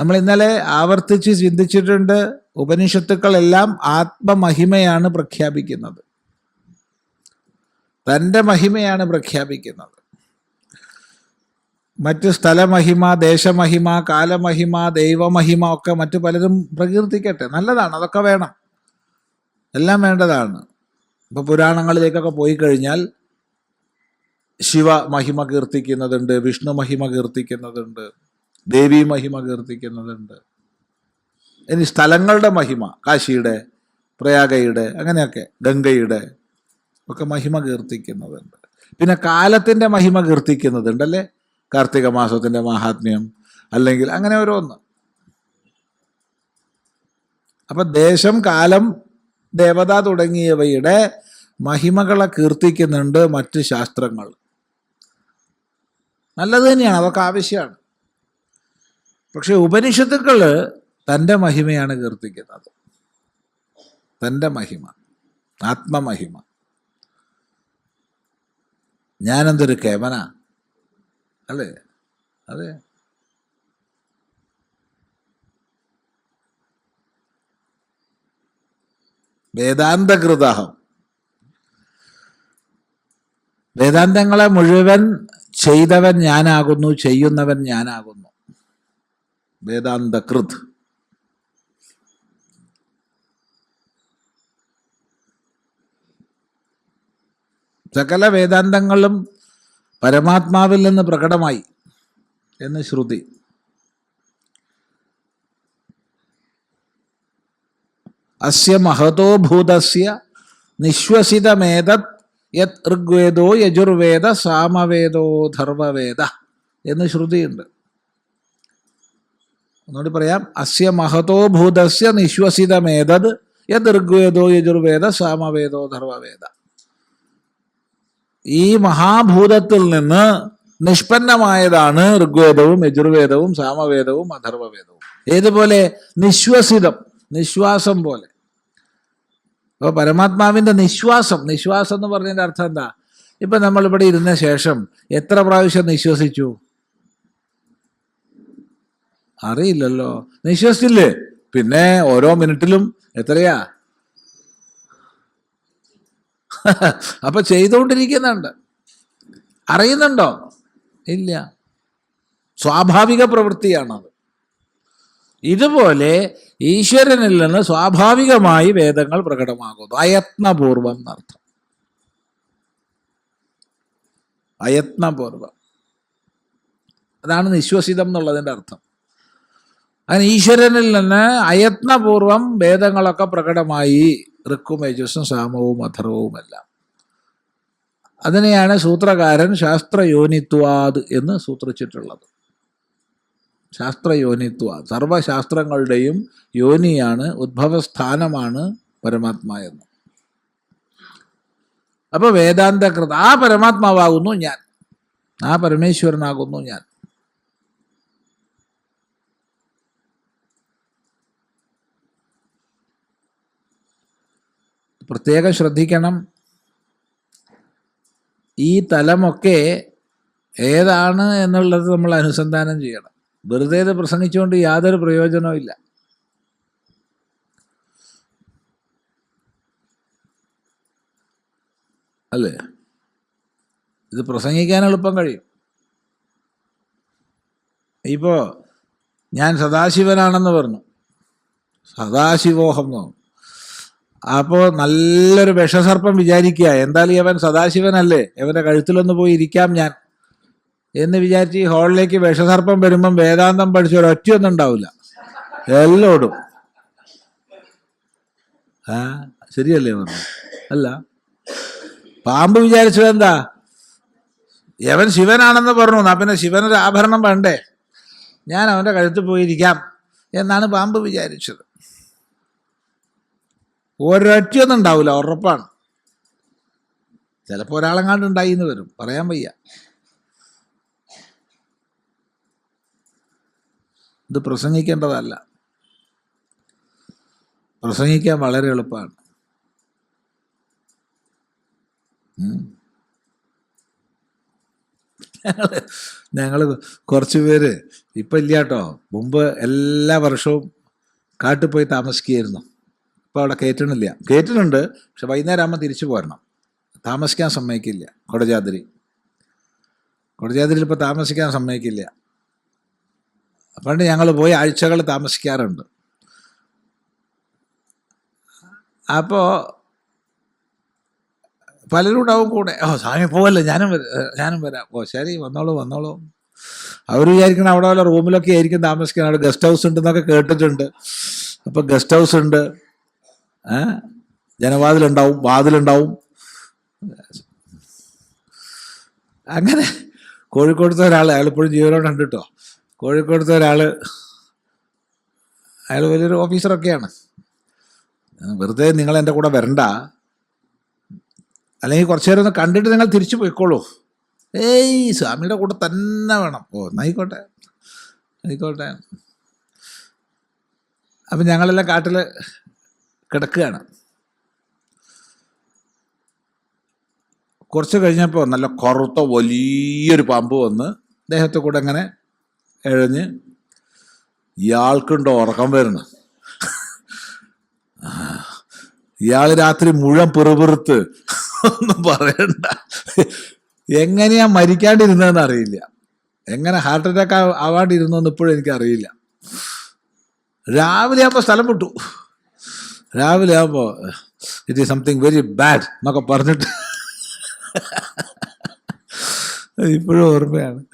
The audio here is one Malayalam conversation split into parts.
നമ്മൾ ഇന്നലെ ആവർത്തിച്ച് ചിന്തിച്ചിട്ടുണ്ട് ഉപനിഷത്തുക്കളെല്ലാം ആത്മമഹിമയാണ് പ്രഖ്യാപിക്കുന്നത്. തന്റെ മഹിമയാണ് പ്രഖ്യാപിക്കുന്നത്. മറ്റ് സ്ഥലമഹിമ ദേശമഹിമ കാലമഹിമ ദൈവമഹിമ ഒക്കെ മറ്റു പലരും പ്രകീർത്തിക്കട്ടെ. നല്ലതാണ് അതൊക്കെ വേണം. എല്ലാം വേണ്ടതാണ്. ഇപ്പൊ പുരാണങ്ങളിലേക്കൊക്കെ പോയി കഴിഞ്ഞാൽ ശിവ മഹിമ കീർത്തിക്കുന്നതുണ്ട് വിഷ്ണു മഹിമ കീർത്തിക്കുന്നതുണ്ട്. ദേവി മഹിമ കീർത്തിക്കുന്നതുണ്ട്. ഇനി സ്ഥലങ്ങളുടെ മഹിമ കാശിയുടെ പ്രയാഗയുടെ അങ്ങനെയൊക്കെ ഗംഗയുടെ ഒക്കെ മഹിമ കീർത്തിക്കുന്നതുണ്ട്. പിന്നെ കാലത്തിന്റെ മഹിമ കീർത്തിക്കുന്നതുണ്ട് അല്ലേ? കാർത്തിക മാസത്തിന്റെ മഹാത്മ്യം അല്ലെങ്കിൽ അങ്ങനെ ഓരോന്ന്. അപ്പൊ ദേശം കാലം ദേവത തുടങ്ങിയവയുടെ മഹിമകളെ കീർത്തിക്കുന്നുണ്ട് മറ്റ് ശാസ്ത്രങ്ങൾ. നല്ലത് തന്നെയാണ് അതൊക്കെ ആവശ്യമാണ്. പക്ഷെ ഉപനിഷത്തുക്കൾ തന്റെ മഹിമയാണ് കീർത്തിക്കുന്നത്. തന്റെ മഹിമ ആത്മമഹിമ. ഞാനെന്തൊരു കേവന അല്ലേ? അതെ. വേദാന്തകൃതാഹം. വേദാന്തങ്ങളെ മുഴുവൻ ചെയ്തവൻ ഞാനാകുന്നു ചെയ്യുന്നവൻ ഞാനാകുന്നു. വേദാന്തകൃത്. സകല വേദാന്തങ്ങളും പരമാത്മാവിൽ നിന്ന് പ്രകടമായി എന്ന് ശ്രുതി. അസ്യ മഹതോ ഭൂതസ്യ നിശ്വസിതമേതത് യത് ഋഗ്വേദോ യജുർവേദ സാമവേദോ ധർവവേദ എന്ന് ശ്രുതിയുണ്ട്. ഒന്നുകൂടി പറയാം. അസ്യ മഹതോ ഭൂതസ്യ നിശ്വസിതമേതത് യദൃഗ്വേദോ യജുർവേദ സാമവേദോ ധർവവേദ ഈ മഹാഭൂതത്തിൽ നിന്ന് നിഷ്പന്നമായതാണ് ഋഗ്വേദവും യജുർവേദവും സാമവേദവും അഥർവവേദവും ഏതുപോലെ? നിശ്വസിതം നിശ്വാസം പോലെ. അപ്പോൾ പരമാത്മാവിന്റെ നിശ്വാസം നിശ്വാസം എന്ന് പറഞ്ഞതിന്റെ അർത്ഥം എന്താ? ഇപ്പം നമ്മൾ ഇവിടെ ഇരുന്ന ശേഷം എത്ര പ്രാവശ്യം നിശ്വസിച്ചു? അറിയില്ലല്ലോ. നിശ്വസിച്ചില്ലേ പിന്നെ ഓരോ മിനിറ്റിലും എത്രയാ? അപ്പൊ ചെയ്തുകൊണ്ടിരിക്കുന്നുണ്ട്. അറിയുന്നുണ്ടോ? ഇല്ല. സ്വാഭാവിക പ്രവൃത്തിയാണത്. ഇതുപോലെ ഈശ്വരനിൽ നിന്ന് സ്വാഭാവികമായി വേദങ്ങൾ പ്രകടമാകുന്നു. അയത്നപൂർവം എന്നർത്ഥം. അയത്നപൂർവം. അതാണ് നിശ്വസിതം എന്നുള്ളതിന്റെ അർത്ഥം. അങ്ങനെ ഈശ്വരനിൽ നിന്ന് അയത്നപൂർവം വേദങ്ങളൊക്കെ പ്രകടമായി. ഋക്കും യജസ്സും സാമവും അഥർവവുമെല്ലാം അതിനെയാണ് സൂത്രകാരൻ ശാസ്ത്രയോനിത്വാദ് എന്ന് സൂത്രിച്ചിട്ടുള്ളത്. ശാസ്ത്രയോനിത്വാദ് സർവശാസ്ത്രങ്ങളുടെയും യോനിയാണ് ഉദ്ഭവസ്ഥാനമാണ് പരമാത്മാ എന്ന്. അപ്പൊ വേദാന്തകൃത ആ പരമാത്മാവാകുന്നു ഞാൻ. ആ പരമേശ്വരനാകുന്നു ഞാൻ. പ്രത്യേകം ശ്രദ്ധിക്കണം. ഈ തലമൊക്കെ ഏതാണ് എന്നുള്ളത് നമ്മൾ അനുസന്ധാനം ചെയ്യണം. വെറുതെ ഇത് പ്രസംഗിച്ചുകൊണ്ട് യാതൊരു പ്രയോജനവും ഇല്ല. അല്ലേ? ഇത് പ്രസംഗിക്കാൻ എളുപ്പം കഴിയും. ഇപ്പോ ഞാൻ സദാശിവനാണെന്ന് പറഞ്ഞു. സദാശിവോഹം എന്ന് പറഞ്ഞു. അപ്പോൾ നല്ലൊരു വിഷസർപ്പം വിചാരിക്കുക. എന്തായാലും അവൻ സദാശിവനല്ലേ? അവന്റെ കഴുത്തിലൊന്ന് പോയി ഇരിക്കാം ഞാൻ. എന്ന് വിചാരിച്ച് ഈ ഹാളിലേക്ക് വിഷസർപ്പം വരുമ്പം വേദാന്തം പഠിച്ച ഒരൊറ്റയൊന്നും ഉണ്ടാവില്ല. എല്ലോടും ആ ശരിയല്ലേ പറഞ്ഞു അല്ല. പാമ്പ് വിചാരിച്ചത് എന്താ? യവൻ ശിവനാണെന്ന് പറഞ്ഞു. എന്നാ പിന്നെ ശിവനൊരു ആഭരണം വേണ്ടേ? ഞാൻ അവന്റെ കഴുത്തിൽ പോയിരിക്കാം എന്നാണ് പാമ്പ് വിചാരിച്ചത്. ഒരൊറ്റയൊന്നും ഉണ്ടാവില്ല ഉറപ്പാണ്. ചിലപ്പോൾ ഒരാളെങ്ങാണ്ട് ഉണ്ടായി എന്ന് വരും പറയാൻ വയ്യ. ഇത് പ്രസംഗിക്കേണ്ടതല്ല. പ്രസംഗിക്കാൻ വളരെ എളുപ്പമാണ്. ഉം. ഞങ്ങൾ ഞങ്ങൾ കുറച്ച് പേര് ഇപ്പം ഇല്ല കേട്ടോ. മുമ്പ് എല്ലാ വർഷവും കാട്ടിൽ പോയി താമസിക്കുകയായിരുന്നു. ഇപ്പോൾ അവിടെ കയറ്റണില്ല കയറ്റുന്നുണ്ട് പക്ഷെ വൈകുന്നേരം ആകുമ്പോൾ തിരിച്ചു പോരണം. താമസിക്കാൻ സമ്മതിക്കില്ല. കൊടജാതിരി. കൊടജാതിരി ഇപ്പോൾ താമസിക്കാൻ സമ്മതിക്കില്ല. പണ്ട് ഞങ്ങൾ പോയി ആഴ്ചകൾ താമസിക്കാറുണ്ട്. അപ്പോൾ പലരും ഉണ്ടാവും കൂടെ. ഓ സ്വാമി പോവല്ലേ? ഞാനും ഞാനും വരാം. ഓ ശരി വന്നോളൂ വന്നോളൂ. അവർ വിചാരിക്കണം അവിടെ വല്ല റൂമിലൊക്കെ ആയിരിക്കും താമസിക്കാൻ. അവിടെ ഗസ്റ്റ് ഹൗസ് ഉണ്ടെന്നൊക്കെ കേട്ടിട്ടുണ്ട്. അപ്പോൾ ഗസ്റ്റ് ഹൗസ് ഉണ്ട്. ജനവാതിലുണ്ടാവും വാതിലുണ്ടാവും. അങ്ങനെ കോഴിക്കോടത്തെ ഒരാൾ അയാൾ ഇപ്പോഴും ജീവനോട് ഉണ്ട് കേട്ടോ കോഴിക്കോടത്തെ ഒരാൾ അയാൾ വലിയൊരു ഓഫീസറൊക്കെയാണ്. വെറുതെ നിങ്ങൾ എന്റെ കൂടെ വരണ്ട. അല്ലെങ്കിൽ കുറച്ചു നേരം ഒന്ന് കണ്ടിട്ട് നിങ്ങൾ തിരിച്ചു പോയിക്കോളൂ. ഏയ് സ്വാമിയുടെ കൂടെ തന്നെ വേണം. ഓ എന്നായിക്കോട്ടെ. ആയിക്കോട്ടെ. അപ്പം ഞങ്ങളെല്ലാം കാട്ടിൽ കിടക്കുകയാണ്. കുറച്ച് കഴിഞ്ഞപ്പോൾ നല്ല കറുത്ത വലിയൊരു പാമ്പ് വന്ന് ദേഹത്തെ കൂടെ അങ്ങനെ എഴഞ്ഞ് ഇയാൾക്കുണ്ടോ ഉറക്കം വരുന്നു. ഇയാൾ രാത്രി മുഴുവൻ പിറുപിറുത്ത് ഒന്നും പറയണ്ട. എങ്ങനെയാ മരിക്കാണ്ടിരുന്നതെന്ന് അറിയില്ല. എങ്ങനെ ഹാർട്ട് അറ്റാക്ക് ആവാണ്ടിരുന്നോന്ന് ഇപ്പോഴും എനിക്കറിയില്ല. രാവിലെ ആകുമ്പോൾ സ്ഥലം വിട്ടു. രാവിലെ ആകുമ്പോൾ it is something very bad എന്നൊക്കെ പറഞ്ഞിട്ട് ഇപ്പോഴും ഓർമ്മയാണ്.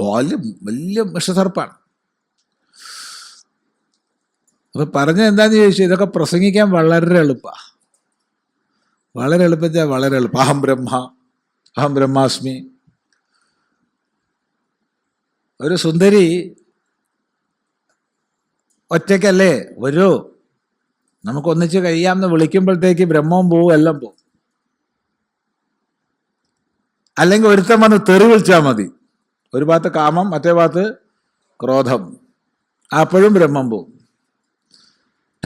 വലിയ വലിയ വിഷസർപ്പാണ്. അപ്പൊ പറഞ്ഞ എന്താന്ന് ചോദിച്ചു ഇതൊക്കെ പ്രസംഗിക്കാൻ വളരെ എളുപ്പ. വളരെ എളുപ്പത്തിൽ വളരെ എളുപ്പം. അഹം ബ്രഹ്മ അഹം ബ്രഹ്മാസ്മി. ഒരു സുന്ദരി ഒറ്റയ്ക്കല്ലേ? വരൂ. നമുക്ക് ഒന്നിച്ച് കഴിയാമെന്ന് വിളിക്കുമ്പോഴത്തേക്ക് ബ്രഹ്മവും പോവും എല്ലാം പോവും അല്ലെങ്കിൽ ഒരുത്തൻ വന്ന് തെറി വിളിച്ചാൽ മതി. ഒരു ഭാഗത്ത് കാമം മറ്റേ ഭാഗത്ത് ക്രോധം. അപ്പോഴും ബ്രഹ്മം പോവും.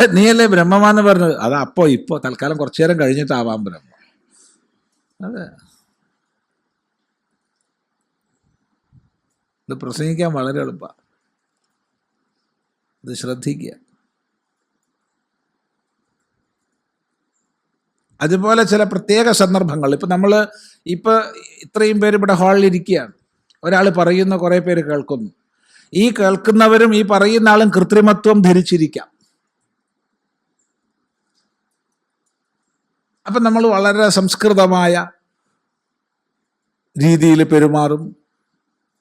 "ഹെ, നീയല്ലേ ബ്രഹ്മമാന്ന് പറഞ്ഞത്? അത് അപ്പോ ഇപ്പോ തൽക്കാലം കുറച്ചു നേരം കഴിഞ്ഞിട്ടാവാം ബ്രഹ്മം. അതെ. ഇത് പ്രസംഗിക്കാൻ വളരെ എളുപ്പ. ഇത് ശ്രദ്ധിക്കുക. അതുപോലെ ചില പ്രത്യേക സന്ദർഭങ്ങൾ. ഇപ്പം നമ്മൾ ഇപ്പം ഇത്രയും പേര് ഇവിടെ ഹാളിൽ ഇരിക്കുകയാണ്. ഒരാൾ പറയുന്ന കുറേ പേര് കേൾക്കുന്നു. ഈ കേൾക്കുന്നവരും ഈ പറയുന്ന ആളും കൃത്രിമത്വം ധരിച്ചിരിക്കാം. അപ്പം നമ്മൾ വളരെ സംസ്കൃതമായ രീതിയിൽ പെരുമാറും.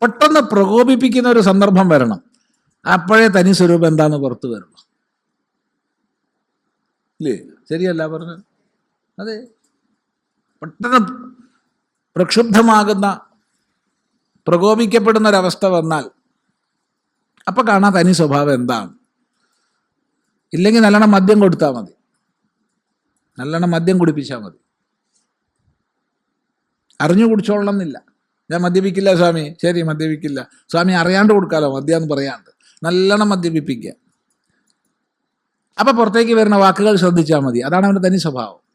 പെട്ടെന്ന് പ്രകോപിപ്പിക്കുന്ന ഒരു സന്ദർഭം വരണം. അപ്പോഴേ തനി സ്വരൂപം എന്താന്ന് പുറത്തു വരണം. ഇല്ലേ? ശരിയല്ല പറഞ്ഞത്? അതെ. പെട്ടെന്ന് പ്രക്ഷുബ്ധമാകുന്ന പ്രകോപിക്കപ്പെടുന്ന ഒരവസ്ഥ വന്നാൽ അപ്പൊ കാണാൻ തനി സ്വഭാവം എന്താണ്? ഇല്ലെങ്കിൽ നല്ലോണം മദ്യം കൊടുത്താൽ മതി. നല്ലോണം മദ്യം കുടിപ്പിച്ചാൽ മതി. അറിഞ്ഞു കുടിച്ചോളണം എന്നില്ല ഞാൻ മദ്യപിക്കില്ല സ്വാമി. ശരി മദ്യപിക്കില്ല. സ്വാമി അറിയാണ്ട് കൊടുക്കാലോ മദ്യം എന്ന് പറയാണ്ട്. നല്ലോണം മദ്യപിപ്പിക്കുക. അപ്പൊ പുറത്തേക്ക് വരുന്ന വാക്കുകൾ ശ്രദ്ധിച്ചാൽ മതി. അതാണ് അവന്റെ തനി സ്വഭാവം.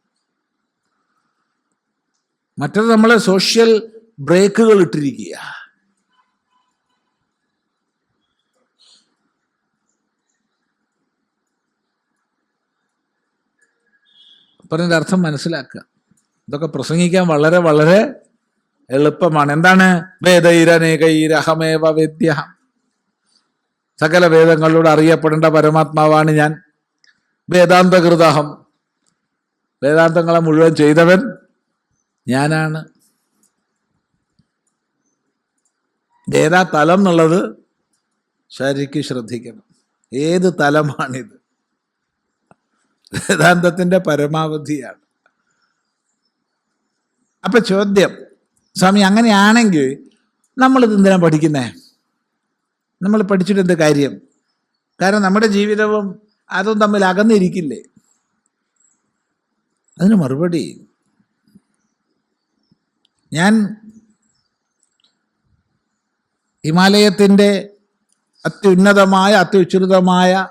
മറ്റത് നമ്മളെ സോഷ്യൽ ബ്രേക്കുകൾ ഇട്ടിരിക്കുക. പറഞ്ഞതിന്റെ അർത്ഥം മനസ്സിലാക്കുക. ഇതൊക്കെ പ്രസംഗിക്കാൻ വളരെ വളരെ എളുപ്പമാണ്. എന്താണ്? വേദൈരനേകൈരഹമേവ വേദ്യ സകല വേദങ്ങളിലൂടെ അറിയപ്പെടേണ്ട പരമാത്മാവാണ് ഞാൻ. വേദാന്തകൃതാഹം. വേദാന്തങ്ങളെ മുഴുവൻ ചെയ്തവൻ ഞാനാണ്. ഏതാ തലം എന്നുള്ളത് ശരിക്ക് ശ്രദ്ധിക്കണം. ഏത് തലമാണിത്? വേദാന്തത്തിന്റെ പരമാവധിയാണ്. അപ്പൊ ചോദ്യം സ്വാമി അങ്ങനെയാണെങ്കിൽ നമ്മളിത് എന്തിനാ പഠിക്കുന്നേ? നമ്മൾ പഠിച്ചിട്ട് എന്ത് കാര്യം? കാരണം നമ്മുടെ ജീവിതവും അതും തമ്മിൽ അകന്നിരിക്കില്ലേ? അതിന് മറുപടി ഞാൻ ഹിമാലയത്തിന്റെ അത്യുന്നതമായ അത്യുച്ഛൃതമായ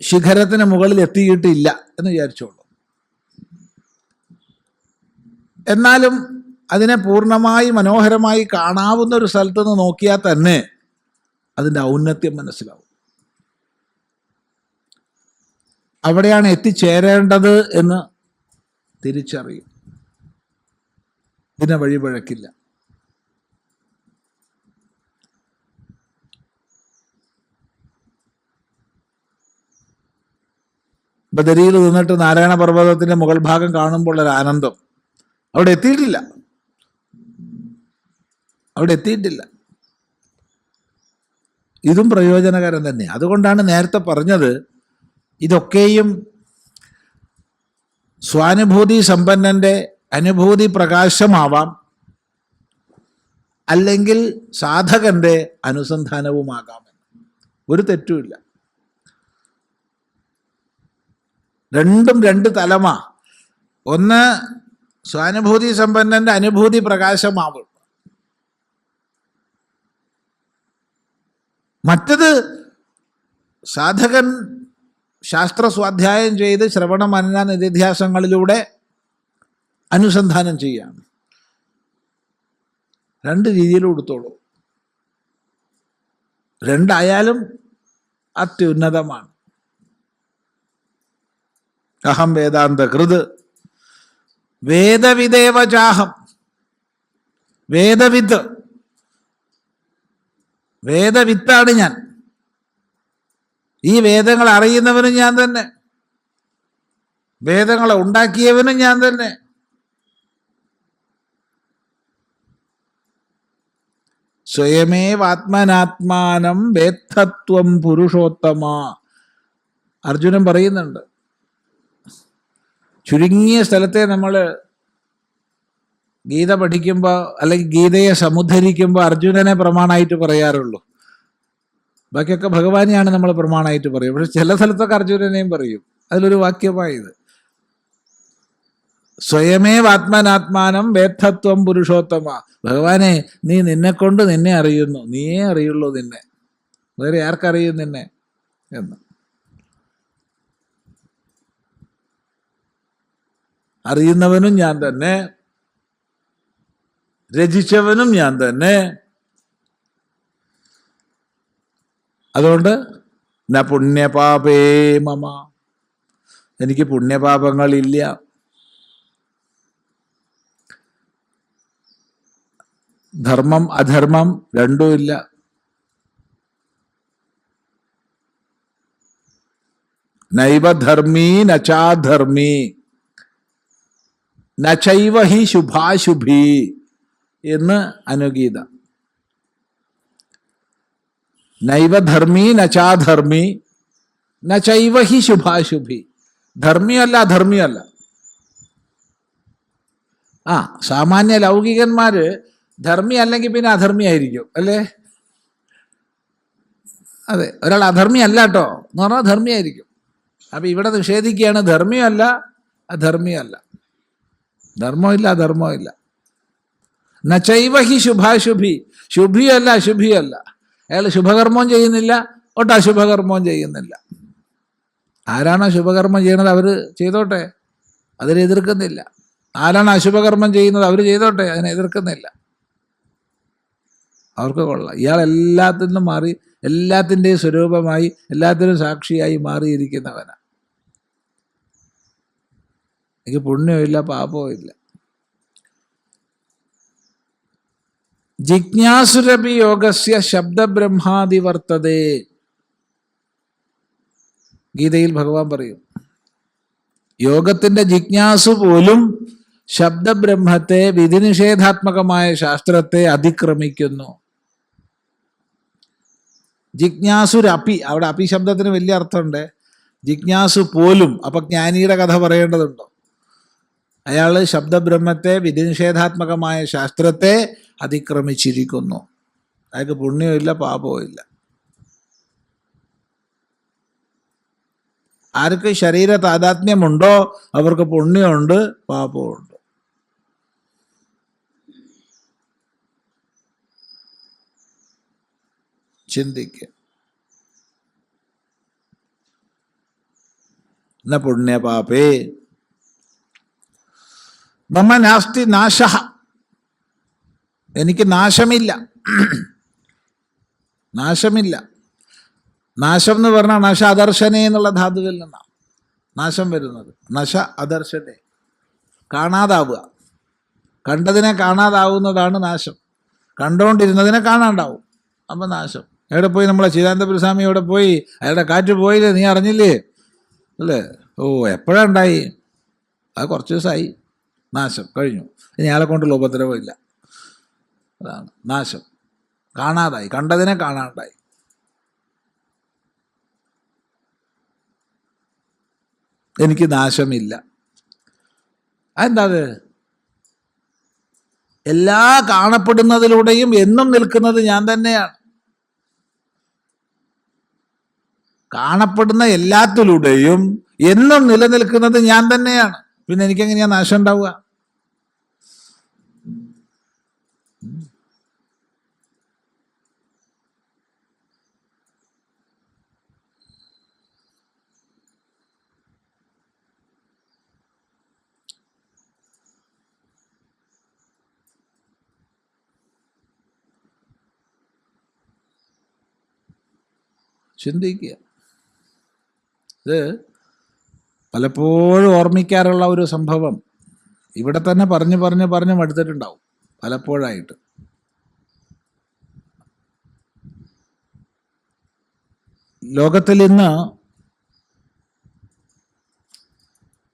ശിഖരത്തിന് മുകളിൽ എത്തിയിട്ടില്ല എന്ന് വിചാരിച്ചോളൂ. എന്നാലും അതിനെ പൂർണമായി മനോഹരമായി കാണാവുന്ന ഒരു സ്ഥലത്ത് നിന്ന് നോക്കിയാൽ തന്നെ അതിന്റെ ഔന്നത്യം മനസ്സിലാവും. അവിടെയാണ് എത്തിച്ചേരേണ്ടത് എന്ന് തിരിച്ചറിയും. ഇതിനെ വഴിപഴക്കില്ല ബദരിയിൽ നിന്നിട്ട് നാരായണ പർവതത്തിന്റെ മുകൾ ഭാഗം കാണുമ്പോൾ ഒരു ആനന്ദം. അവിടെ എത്തിയിട്ടില്ല. അവിടെ എത്തിയിട്ടില്ല. ഇതും പ്രയോജനകരം തന്നെ. അതുകൊണ്ടാണ് നേരത്തെ പറഞ്ഞത് ഇതൊക്കെയും സ്വാനുഭൂതി സമ്പന്നന്റെ അനുഭൂതി പ്രകാശമാവാം അല്ലെങ്കിൽ സാധകന്റെ അനുസന്ധാനവുമാകാം ഒരു തെറ്റുമില്ല. രണ്ടും രണ്ട് തലമാ. ഒന്ന് സ്വാനുഭൂതി സമ്പന്നന്റെ അനുഭൂതി പ്രകാശമാവും മറ്റത് സാധകൻ ശാസ്ത്ര സ്വാധ്യായം ചെയ്ത് ശ്രവണ മനന നിധിധ്യാസങ്ങളിലൂടെ അനുസന്ധാനം ചെയ്യാം. രണ്ട് രീതിയിലും എടുത്തോളൂ രണ്ടായാലും അത്യുന്നതമാണ്. അഹം വേദാന്ത കൃത്. വേദവിദേവചാഹം വേദവിത്ത് വേദവിത്താണ് ഞാൻ. ഈ വേദങ്ങൾ അറിയുന്നവനും ഞാൻ തന്നെ. വേദങ്ങളെ ഉണ്ടാക്കിയവനും ഞാൻ തന്നെ. സ്വയമേവാത്മനാത്മാനം വേദ്ധത്വം പുരുഷോത്തമ. അർജുനൻ പറയുന്നുണ്ട് ചുരുങ്ങിയ സ്ഥലത്തെ നമ്മൾ ഗീത പഠിക്കുമ്പോൾ അല്ലെങ്കിൽ ഗീതയെ സമുദ്ധരിക്കുമ്പോൾ അർജുനനെ പ്രമാണമായിട്ട് പറയാറുള്ളൂ. ബാക്കിയൊക്കെ ഭഗവാനെയാണ് നമ്മൾ പ്രമാണമായിട്ട് പറയും പക്ഷെ ചില സ്ഥലത്തൊക്കെ അർജുനനെയും പറയും. അതിലൊരു വാക്യമായത് സ്വയമേവാത്മനാത്മാനം വേദ്ധത്വം പുരുഷോത്തമ. ഭഗവാനെ നീ നിന്നെ കൊണ്ട് നിന്നെ അറിയുന്നു. നീയേ അറിയുള്ളൂ നിന്നെ. വേറെ ആർക്കറിയും നിന്നെ? എന്ന്. അറിയുന്നവനും ഞാൻ തന്നെ. രചിച്ചവനും ഞാൻ തന്നെ. അതുകൊണ്ട് ന പുണ്യപാപേ മമ. എനിക്ക് പുണ്യപാപങ്ങളില്ല. ധർമ്മം അധർമ്മം രണ്ടുമില്ല നൈവധർമ്മീ നച്ചാധർമ്മീ നചൈവ ഹി ശുഭാശുഭി എന്ന് അനുഗീത. നൈവധർമ്മി നചാധർമ്മി നചൈവ ഹി ശുഭാശുഭി. ധർമ്മിയല്ല അധർമ്മിയല്ല. ആ സാമാന്യ ലൗകികന്മാര് ധർമ്മി അല്ലെങ്കിൽ പിന്നെ അധർമ്മി ആയിരിക്കും അല്ലേ? അതെ ഒരാൾ അധർമ്മി അല്ല കേട്ടോ. എന്ന് പറഞ്ഞാൽ ധർമ്മിയായിരിക്കും അപ്പൊ ഇവിടെ നിഷേധിക്കുകയാണ് ധർമ്മിയല്ല അധർമ്മിയല്ല ധർമ്മമില്ല അധർമ്മമില്ല നച്ചൈവ ഹി ശുഭാശുഭി. ശുഭിയല്ല അശുഭിയല്ല അയാൾ ശുഭകർമ്മവും ചെയ്യുന്നില്ല ഒട്ട് അശുഭകർമ്മവും ചെയ്യുന്നില്ല. ആരാണോ ശുഭകർമ്മം ചെയ്യുന്നത് അവർ ചെയ്തോട്ടെ അതിനെ എതിർക്കുന്നില്ല. ആരാണ് അശുഭകർമ്മം ചെയ്യുന്നത് അവർ ചെയ്തോട്ടെ അതിനെ എതിർക്കുന്നില്ല. അവർക്ക് കൊള്ളാം. ഇയാൾ എല്ലാത്തിനും മാറി എല്ലാത്തിന്റെയും സ്വരൂപമായി എല്ലാത്തിനും സാക്ഷിയായി മാറിയിരിക്കുന്നവനാണ് എനിക്ക് പുണ്യമില്ല പാപവും ഇല്ല. ജിജ്ഞാസുരപി യോഗസ്യ ശബ്ദബ്രഹ്മാതി വർത്തതേ. ഗീതയിൽ ഭഗവാൻ പറയും യോഗത്തിന്റെ ജിജ്ഞാസു പോലും ശബ്ദബ്രഹ്മത്തെ വിധിനിഷേധാത്മകമായ ശാസ്ത്രത്തെ അതിക്രമിക്കുന്നു. ജിജ്ഞാസുരപി അവിടെ അപി ശബ്ദത്തിന് വലിയ അർത്ഥമുണ്ട്. ജിജ്ഞാസു പോലും അപ്പൊ ജ്ഞാനിയുടെ കഥ പറയേണ്ടതുണ്ടോ? അയാൾ ശബ്ദബ്രഹ്മത്തെ വിധിനിഷേധാത്മകമായ ശാസ്ത്രത്തെ അതിക്രമിച്ചിരിക്കുന്നു. അയാൾക്ക് പുണ്യമില്ല പാപവും ഇല്ല ആർക്ക് ശരീര താതാത്മ്യമുണ്ടോ അവർക്ക് പുണ്യമുണ്ട് പാപമുണ്ട് ചിന്തിക്കുക ന പുണ്യപാപേ മമ നാസ്തി നാശ. എനിക്ക് നാശമില്ല. നാശമില്ല. നാശം എന്ന് പറഞ്ഞാൽ നശ അദർശനെ എന്നുള്ള ധാതുവിൽ നിന്നാണ് നാശം വരുന്നത്. നശ അദർശനെ. കാണാതാവുക. കണ്ടതിനെ കാണാതാവുന്നതാണ് നാശം. കണ്ടുകൊണ്ടിരുന്നതിനെ കാണാണ്ടാവും. അപ്പം നാശം. എവിടെ പോയി നമ്മളെ ചിദാനന്ദപുരസ്വാമി എവിടെ പോയി? അയാളുടെ കാറ്റ് പോയില്ലേ? നീ അറിഞ്ഞില്ലേ? അല്ലേ? ഓ എപ്പോഴാണ് ഉണ്ടായി? അത് കുറച്ച് ദിവസമായി. നാശം. കഴിഞ്ഞു. ഇനി അയാളെ കൊണ്ടുള്ള ഉപദ്രവമില്ല. അതാണ്. നാശം. കാണാതായി. കണ്ടതിനെ കാണാണ്ടായി. എനിക്ക് നാശമില്ല. അതെന്താ അത് എല്ലാ കാണപ്പെടുന്നതിലൂടെയും എന്നും നിൽക്കുന്നത് ഞാൻ തന്നെയാണ്. കാണപ്പെടുന്ന എല്ലാത്തിലൂടെയും എന്നും നിലനിൽക്കുന്നത് ഞാൻ തന്നെയാണ്. പിന്നെ എനിക്കെങ്ങനെയാ നാശം ഉണ്ടാവുക? ചിന്തിക്കുക. ഇത് പലപ്പോഴും ഓർമ്മിക്കാറുള്ള ഒരു സംഭവം. ഇവിടെ തന്നെ പറഞ്ഞു പറഞ്ഞ് പറഞ്ഞ് മടുത്തിട്ടുണ്ടാവും പലപ്പോഴായിട്ട്. ലോകത്തിൽ ഇന്ന്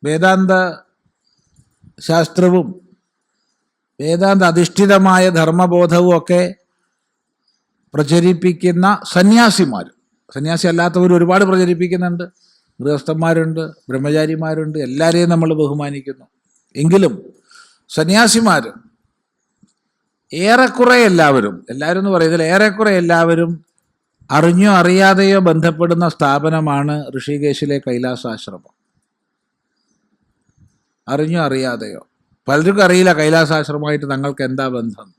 വേദാന്ത ശാസ്ത്രവും വേദാന്ത അധിഷ്ഠിതമായ ധർമ്മബോധവും ഒക്കെ പ്രചരിപ്പിക്കുന്ന സന്യാസിമാർ സന്യാസി അല്ലാത്തവർ ഒരുപാട് പ്രചരിപ്പിക്കുന്നുണ്ട്. ഗൃഹസ്ഥന്മാരുണ്ട് ബ്രഹ്മചാരിമാരുണ്ട് എല്ലാവരെയും നമ്മൾ ബഹുമാനിക്കുന്നു. എങ്കിലും സന്യാസിമാർ ഏറെക്കുറെ എല്ലാവരും എല്ലാവരും എന്ന് പറയുന്നതിൽ ഏറെക്കുറെ എല്ലാവരും അറിഞ്ഞോ അറിയാതെയോ ബന്ധപ്പെടുന്ന സ്ഥാപനമാണ് ഋഷികേശിലെ കൈലാസാശ്രമം. അറിഞ്ഞോ അറിയാതെയോ. പലർക്കും അറിയില്ല കൈലാസാശ്രമമായിട്ട് തങ്ങൾക്ക് എന്താ ബന്ധം.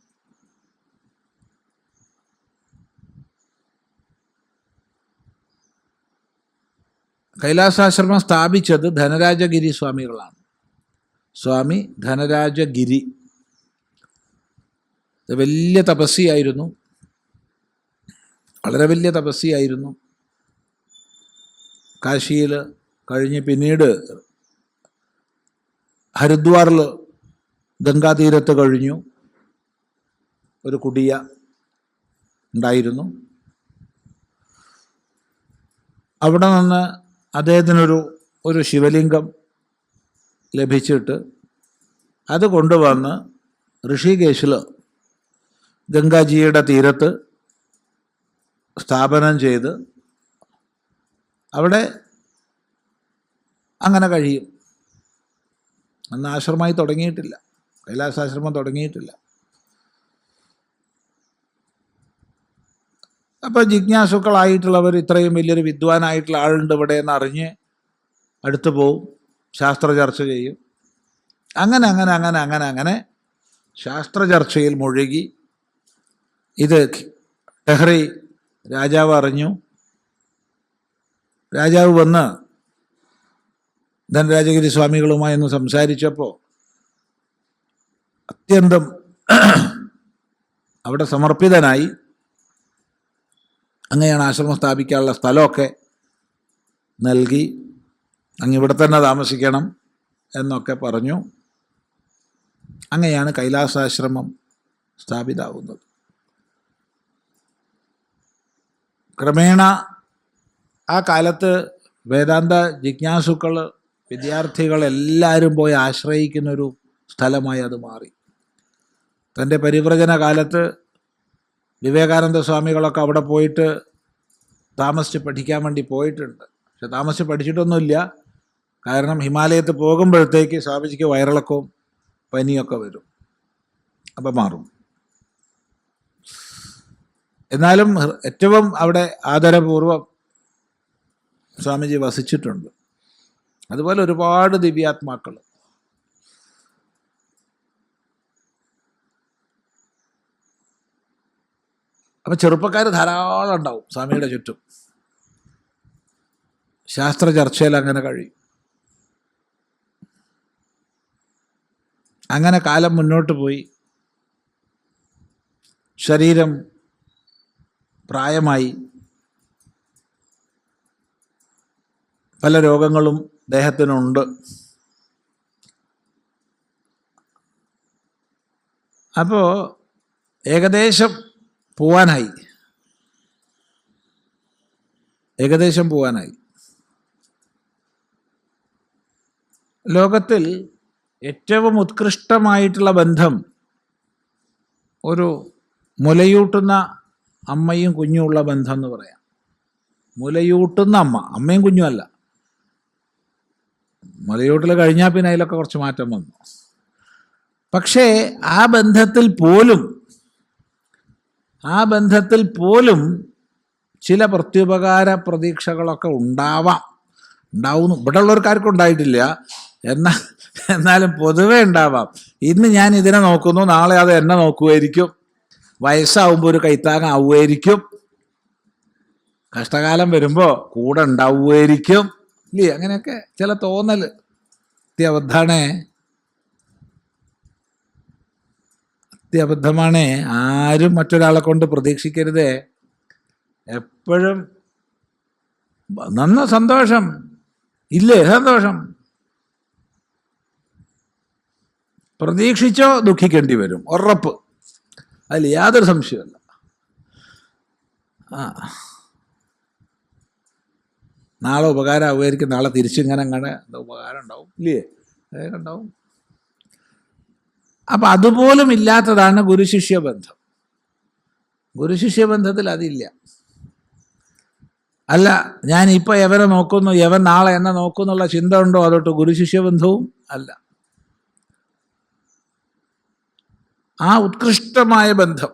കൈലാസാശ്രമം സ്ഥാപിച്ചത് ധനരാജഗിരി സ്വാമികളാണ്. സ്വാമി ധനരാജഗിരി. വലിയ തപസ്സിയായിരുന്നു. വളരെ വലിയ തപസ്സിയായിരുന്നു. കാശിയിൽ കഴിഞ്ഞ് പിന്നീട് ഹരിദ്വാറിൽ ഗംഗാതീരത്ത് കഴിഞ്ഞു. ഒരു കുടിയ ഉണ്ടായിരുന്നു. അവിടെ നിന്ന് അദ്ദേഹത്തിനൊരു ഒരു ശിവലിംഗം ലഭിച്ചിട്ട് അത് കൊണ്ടുവന്ന് ഋഷികേശിൽ ഗംഗാജിയുടെ തീരത്ത് സ്ഥാപനം ചെയ്ത് അവിടെ അങ്ങനെ കഴിയും. അന്ന് ആശ്രമമായി തുടങ്ങിയിട്ടില്ല. കൈലാസാശ്രമം തുടങ്ങിയിട്ടില്ല. അപ്പോൾ ജിജ്ഞാസുക്കളായിട്ടുള്ളവർ ഇത്രയും വലിയൊരു വിദ്വാനായിട്ടുള്ള ആളുണ്ട് ഇവിടെ എന്ന് അറിഞ്ഞ് അടുത്ത് പോവും ശാസ്ത്ര ചർച്ച ചെയ്യും. അങ്ങനെ അങ്ങനെ അങ്ങനെ അങ്ങനെ അങ്ങനെ ശാസ്ത്ര ചർച്ചയിൽ മുഴുകി. ഇത് ടെഹ്റി രാജാവ് അറിഞ്ഞു. രാജാവ് വന്ന് ധനരാജഗിരി സ്വാമികളുമായി ഒന്ന് സംസാരിച്ചപ്പോൾ അത്യന്തം അവിടെ സമർപ്പിതനായി. അങ്ങനെയാണ് ആശ്രമം സ്ഥാപിക്കാനുള്ള സ്ഥലമൊക്കെ നൽകി അങ്ങ് ഇവിടെ തന്നെ താമസിക്കണം എന്നൊക്കെ പറഞ്ഞു. അങ്ങനെയാണ് കൈലാസാശ്രമം സ്ഥാപിതാവുന്നത്. ക്രമേണ ആ കാലത്ത് വേദാന്ത ജിജ്ഞാസുക്കൾ വിദ്യാർത്ഥികൾ എല്ലാവരും പോയി ആശ്രയിക്കുന്നൊരു സ്ഥലമായി അത് മാറി. തന്റെ പരിവ്രജന കാലത്ത് വിവേകാനന്ദ സ്വാമികളൊക്കെ അവിടെ പോയിട്ട് താമസിച്ച് പഠിക്കാൻ വേണ്ടി പോയിട്ടുണ്ട്. പക്ഷെ താമസിച്ച് പഠിച്ചിട്ടൊന്നുമില്ല. കാരണം ഹിമാലയത്ത് പോകുമ്പോഴത്തേക്ക് സ്വാമിജിക്ക് വയറിളക്കവും പനിയൊക്കെ വരും. അപ്പം മാറും. എന്നാലും ഏറ്റവും അവിടെ ആദരപൂർവം സ്വാമിജി വസിച്ചിട്ടുണ്ട്. അതുപോലെ ഒരുപാട് ദിവ്യാത്മാക്കൾ അപ്പം ചെറുപ്പക്കാർ ധാരാളം ഉണ്ടാവും സ്വാമിയുടെ ചുറ്റും. ശാസ്ത്ര ചർച്ചയിൽ അങ്ങനെ കഴിയും. അങ്ങനെ കാലം മുന്നോട്ട് പോയി. ശരീരം പ്രായമായി. പല രോഗങ്ങളും ദേഹത്തിനുണ്ട്. അപ്പോൾ ഏകദേശം പോവാനായി. ഏകദേശം പോവാനായി. ലോകത്തിൽ ഏറ്റവും ഉത്കൃഷ്ടമായിട്ടുള്ള ബന്ധം ഒരു മുലയൂട്ടുന്ന അമ്മയും കുഞ്ഞും ഉള്ള ബന്ധം എന്ന് പറയാം. മുലയൂട്ടുന്ന അമ്മ അമ്മയും കുഞ്ഞുമല്ല മുലയൂട്ടൽ കഴിഞ്ഞാൽ പിന്നെ അതിലൊക്കെ കുറച്ച് മാറ്റം വന്നു. പക്ഷേ ആ ബന്ധത്തിൽ പോലും ആ ബന്ധത്തിൽ പോലും ചില പ്രത്യുപകാര പ്രതീക്ഷകളൊക്കെ ഉണ്ടാവാം. ഉണ്ടാവുന്നു. ഇവിടെ ഉള്ളവർക്കാർക്കും ഉണ്ടായിട്ടില്ല. എന്നാ എന്നാലും പൊതുവെ ഉണ്ടാവാം. ഇന്ന് ഞാൻ ഇതിനെ നോക്കുന്നു. നാളെ അത് എന്നെ നോക്കുമായിരിക്കും വയസ്സാവുമ്പോൾ ഒരു കൈത്താങ്ങാവുമായിരിക്കും കഷ്ടകാലം വരുമ്പോൾ കൂടെ ഉണ്ടാവുമായിരിക്കും ഇല്ലേ? അങ്ങനെയൊക്കെ ചില തോന്നൽ അത്യബദ്ധാണേ അബദ്ധമാണ്. ആരും മറ്റൊരാളെ കൊണ്ട് പ്രതീക്ഷിക്കരുത്. എപ്പോഴും നന്ന സന്തോഷം. ഇല്ലേ സന്തോഷം. പ്രതീക്ഷിച്ചോ ദുഃഖിക്കേണ്ടി വരും. ഉറപ്പ്. അതിൽ യാതൊരു സംശയമല്ല ആ. നാളെ ഉപകാരം ഉപകാരമാകുമായിരിക്കും നാളെ തിരിച്ചിങ്ങനെ അങ്ങനെ ഉപകാരം ഉണ്ടാവും. ഇല്ലേ? ഉണ്ടാവും. അപ്പം അതുപോലും ഇല്ലാത്തതാണ് ഗുരുശിഷ്യ ബന്ധം ഗുരുശിഷ്യ ബന്ധത്തിൽ അതില്ല. അല്ല ഞാൻ ഇപ്പൊ എവരെ നോക്കുന്നു എവൻ നാളെ എന്നെ നോക്കുന്നുള്ള ചിന്ത ഉണ്ടോ അതോട്ട് ഗുരുശിഷ്യ ബന്ധവും അല്ല. ആ ഉത്കൃഷ്ടമായ ബന്ധം.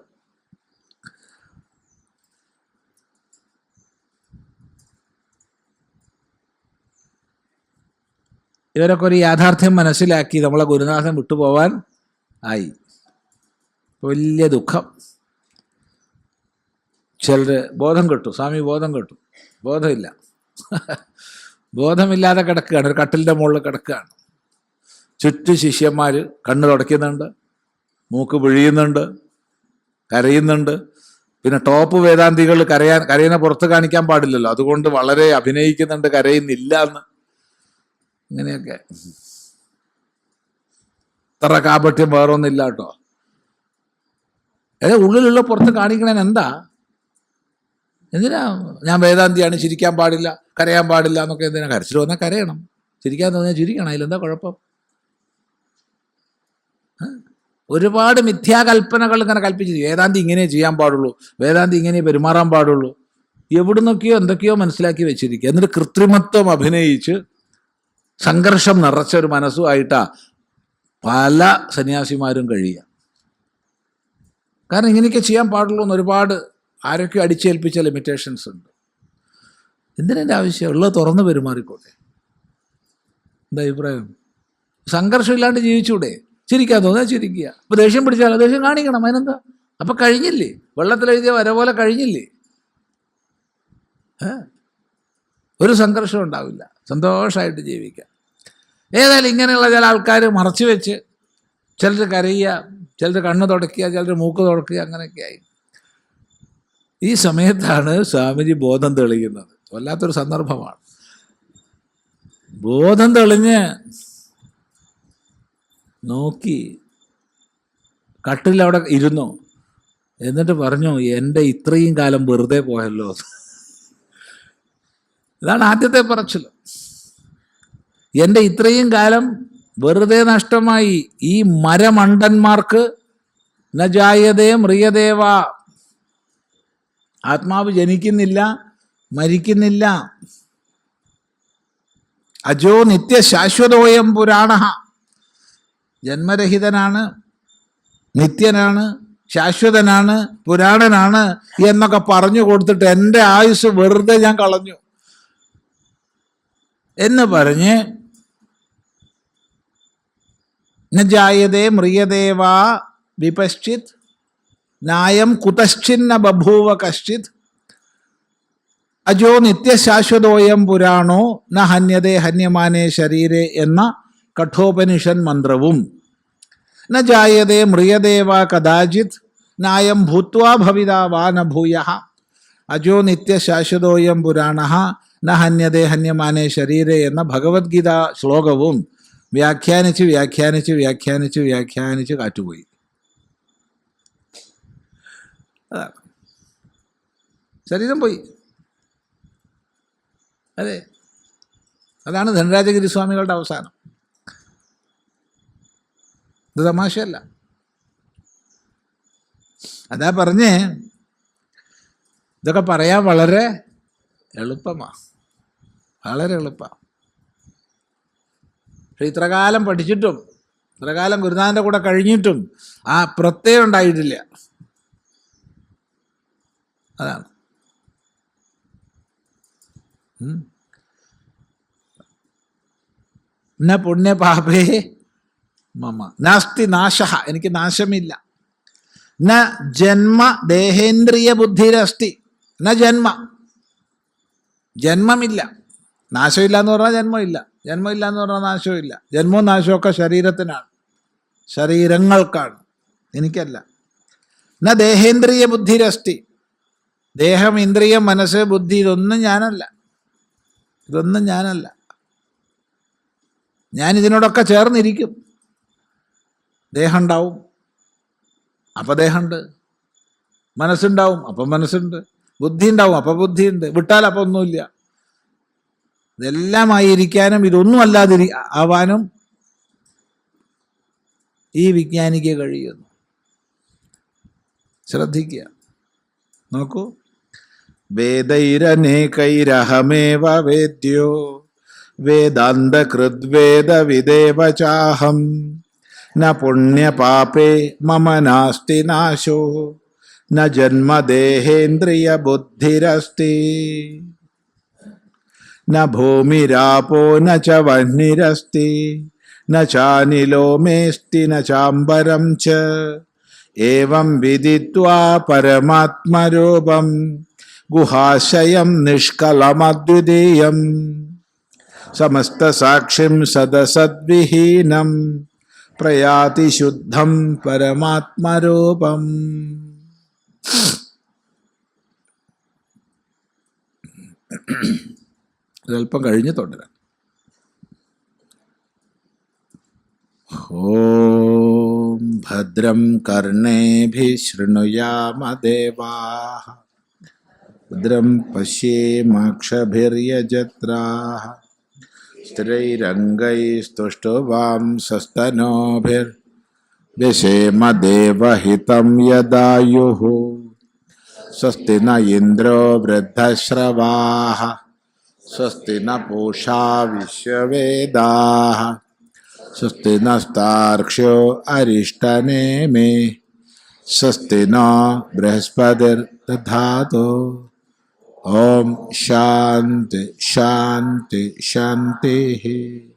ഇവരൊക്കെ ഒരു യാഥാർത്ഥ്യം മനസ്സിലാക്കി നമ്മളെ ഗുരുനാഥൻ വിട്ടുപോവാൻ ആയി. വലിയ ദുഃഖം. ചിലർ ബോധം കെട്ടു. സ്വാമി ബോധം കെട്ടു. ബോധമില്ല. ബോധമില്ലാതെ കിടക്കുകയാണ്. ഒരു കട്ടിലിന്റെ മുകളിൽ കിടക്കുകയാണ്. ചുറ്റു ശിഷ്യന്മാർ കണ്ണ് തുടയ്ക്കുന്നുണ്ട്. മൂക്ക് പിഴിയുന്നുണ്ട്. കരയുന്നുണ്ട്. പിന്നെ ടോപ്പ് വേദാന്തികൾ കരയാൻ കരയുന്ന പുറത്ത് കാണിക്കാൻ പാടില്ലല്ലോ. അതുകൊണ്ട് വളരെ അഭിനയിക്കുന്നുണ്ട് കരയുന്നില്ല എന്ന്. ഇങ്ങനെയൊക്കെ. ഇത്ര കാപട്യം വേറൊന്നില്ല കേട്ടോ അതായത് ഉള്ളിലുള്ള പുറത്ത് കാണിക്കണേ എന്താ? എന്തിനാ? ഞാൻ വേദാന്തിയാണ് ചിരിക്കാൻ പാടില്ല കരയാൻ പാടില്ല എന്നൊക്കെ എന്തിനാ? കരച്ചിൽ വന്നാൽ കരയണം. ചിരിക്കാൻ തോന്നിയാൽ ചിരിക്കണം അതിലെന്താ കുഴപ്പം? ഒരുപാട് മിഥ്യാകൽപ്പനകൾ ഇങ്ങനെ കൽപ്പിച്ചു വേദാന്തി ഇങ്ങനെ ചെയ്യാൻ പാടുള്ളൂ. വേദാന്തി ഇങ്ങനെ പെരുമാറാൻ പാടുള്ളൂ. എവിടുന്നൊക്കെയോ എന്തൊക്കെയോ മനസ്സിലാക്കി വെച്ചിരിക്കുക. എന്നിട്ട് കൃത്രിമത്വം അഭിനയിച്ച് സംഘർഷം നിറച്ച ഒരു മനസ്സുമായിട്ടാ പല സന്യാസിമാരും കഴിയുക. കാരണം ഇങ്ങനെയൊക്കെ ചെയ്യാൻ പാടുള്ളൂ എന്ന് ഒരുപാട് ആരൊക്കെ അടിച്ചേൽപ്പിച്ച ലിമിറ്റേഷൻസ് ഉണ്ട്. എന്തിനെന്റെ ആവശ്യം? ഉള്ളത് തുറന്ന് പെരുമാറിക്കോട്ടെ. എന്താ അഭിപ്രായം? സംഘർഷം ഇല്ലാണ്ട് ജീവിച്ചൂടെ? ചിരിക്കാൻ തോന്നുക ചിരിക്കുക. അപ്പൊ ദേഷ്യം പിടിച്ചാലോ? ദേഷ്യം കാണിക്കണം. അതിനെന്താ? അപ്പം കഴിഞ്ഞില്ലേ? വെള്ളത്തിൽ എഴുതിയ വര പോലെ കഴിഞ്ഞില്ലേ? ഒരു സംഘർഷം ഉണ്ടാവില്ല. സന്തോഷമായിട്ട് ജീവിക്കാം. ഏതായാലും ഇങ്ങനെയുള്ള ചില ആൾക്കാർ മറച്ചു വെച്ച് ചിലർ കരയുക ചിലർ കണ്ണ് തുടക്കുക ചിലർ മൂക്ക് തുടക്കുക അങ്ങനെയൊക്കെയായി. ഈ സമയത്താണ് സ്വാമിജി ബോധം തെളിയുന്നത്. വല്ലാത്തൊരു സന്ദർഭമാണ്. ബോധം തെളിഞ്ഞ് നോക്കി കട്ടിൽ അവിടെ ഇരുന്നു. എന്നിട്ട് പറഞ്ഞു എന്റെ ഇത്രയും കാലം വെറുതെ പോയല്ലോ. ഇതാണ് ആദ്യത്തെ പറച്ചിൽ എന്റെ ഇത്രയും കാലം വെറുതെ നഷ്ടമായി ഈ മരമണ്ടന്മാർക്ക് നജായതേ മൃയദേവ. ആത്മാവ് ജനിക്കുന്നില്ല മരിക്കുന്നില്ല. അജോ നിത്യ ശാശ്വതോയം പുരാണ. ജന്മരഹിതനാണ് നിത്യനാണ് ശാശ്വതനാണ് പുരാണനാണ് എന്നൊക്കെ പറഞ്ഞു കൊടുത്തിട്ട് എന്റെ ആയുസ് വെറുതെ ഞാൻ കളഞ്ഞു. എന്ന് പറഞ്ഞ് നജായതേ മ്രിയദേവാ വിപശ്ചിത്. നായം കുതശ്ചിന്ന ബഭൂവ കശ്ചിത്. അജോ നിത്യശാശ്വതോയം പുരാണോ ന ഹന്യതേ ഹന്യമാനേ ശരീരേ എന്ന കഠോപനിഷൻ മന്ത്രവും. ന ജായതേ മ്രിയദേവ കദാചിത് നായം ഭൂത്വാ ഭവിത വാ ന ഭൂയ അജോ നിത്യശാശ്വതോയം പുരാണ ന ഹന്യതേ ഹന്യമാനേ ശരീരേ എന്ന ഭഗവത്ഗീത ശ്ലോകവും വ്യാഖ്യാനിച്ച് വ്യാഖ്യാനിച്ച് വ്യാഖ്യാനിച്ച് വ്യാഖ്യാനിച്ച് കാറ്റുപോയി. ശരീരം പോയി. അതെ. അതാണ് ധനരാജഗിരി സ്വാമികളുടെ അവസാനം. ഇത് തമാശയല്ല. അതാ പറഞ്ഞേ ഇതൊക്കെ പറയാൻ വളരെ എളുപ്പമാണ് വളരെ എളുപ്പമാണ് പക്ഷെ ഇത്രകാലം പഠിച്ചിട്ടും ഇത്രകാലം ഗുരുനാഥന്റെ കൂടെ കഴിഞ്ഞിട്ടും ആ പ്രത്യയം ഉണ്ടായിട്ടില്ല. അതാണ്. പുണ്യ പുണ്യപാപേ മമ. നാസ്തി നാശ എനിക്ക് നാശമില്ല. ന ജന്മ ദേഹേന്ദ്രിയ ബുദ്ധിരസ്തി. ന ജന്മ. ജന്മമില്ല. നാശമില്ല എന്ന് പറഞ്ഞാൽ ജന്മമില്ല. ജന്മമില്ല എന്ന് പറഞ്ഞാൽ നാശമില്ല ജന്മവും നാശവും ഒക്കെ ശരീരത്തിനാണ്. ശരീരങ്ങൾക്കാണ്. എനിക്കല്ല. ന ദേഹേന്ദ്രിയ ബുദ്ധി രഷ്ടി ദേഹം ഇന്ദ്രിയം മനസ്സ് ബുദ്ധി ഇതൊന്നും ഞാനല്ല. ഇതൊന്നും ഞാനല്ല. ഞാൻ ഇതിനോടൊക്കെ ചേർന്നിരിക്കും. ദേഹം ഉണ്ടാവും അപ്പം ദേഹമുണ്ട് മനസ്സുണ്ടാവും. അപ്പം മനസ്സുണ്ട്. ബുദ്ധി ഉണ്ടാവും അപ്പം ബുദ്ധിയുണ്ട് വിട്ടാൽ അപ്പം ഒന്നുമില്ല. ഇതെല്ലാമായിരിക്കാനും ഇതൊന്നും അല്ലാതിരി ആവാനും ഈ വിജ്ഞാനിക്ക് കഴിയുന്നു. ശ്രദ്ധിക്കുക. നോക്കൂ. വേദൈരനേകൈരഹമേവ വേദ്യോ. വേദാന്തകൃദ്വേദവിദേവ ചാഹം ന പുണ്യപാപേ മമ നാസ്തി നാശോ. ന ജന്മദേഹേന്ദ്രിയബുദ്ധിരസ്തി. ന ഭൂമിരാപോ ന ച വഹ്നിരസ്തി ന ചാനിലോ മേസ്തി ന ചാംബരം ച. ഏവം വിദിത്വാ പരമാത്മരൂപം ഗുഹാശയം നിഷ്കളമദ്വിതീയം സമസ്തസാക്ഷിം സദസദ്വിഹീനം പ്രയാതി ശുദ്ധം പരമാത്മരൂപം. ഒരല്പം കഴിഞ്ഞ് തുടരാം कर्णे भद्रं कर्णेभिः शृणुयामदेवाः भद्रं पश्येमाक्षभिर्यजत्राः स्त्रीरङ्गैस्तुष्टुवांसस्तनोभिर्विषेम देवहितं यदायुः स्वस्ति न इन्द्रो वृद्धश्रवाः स्वस्ति न पूषा विश्ववेदाः स्वस्ति नस्तार्क्ष्यो अरिष्टनेमे स्वस्ति न बृहस्पतिर्दधातु। ॐ शान्ति शान्ति शान्तिः।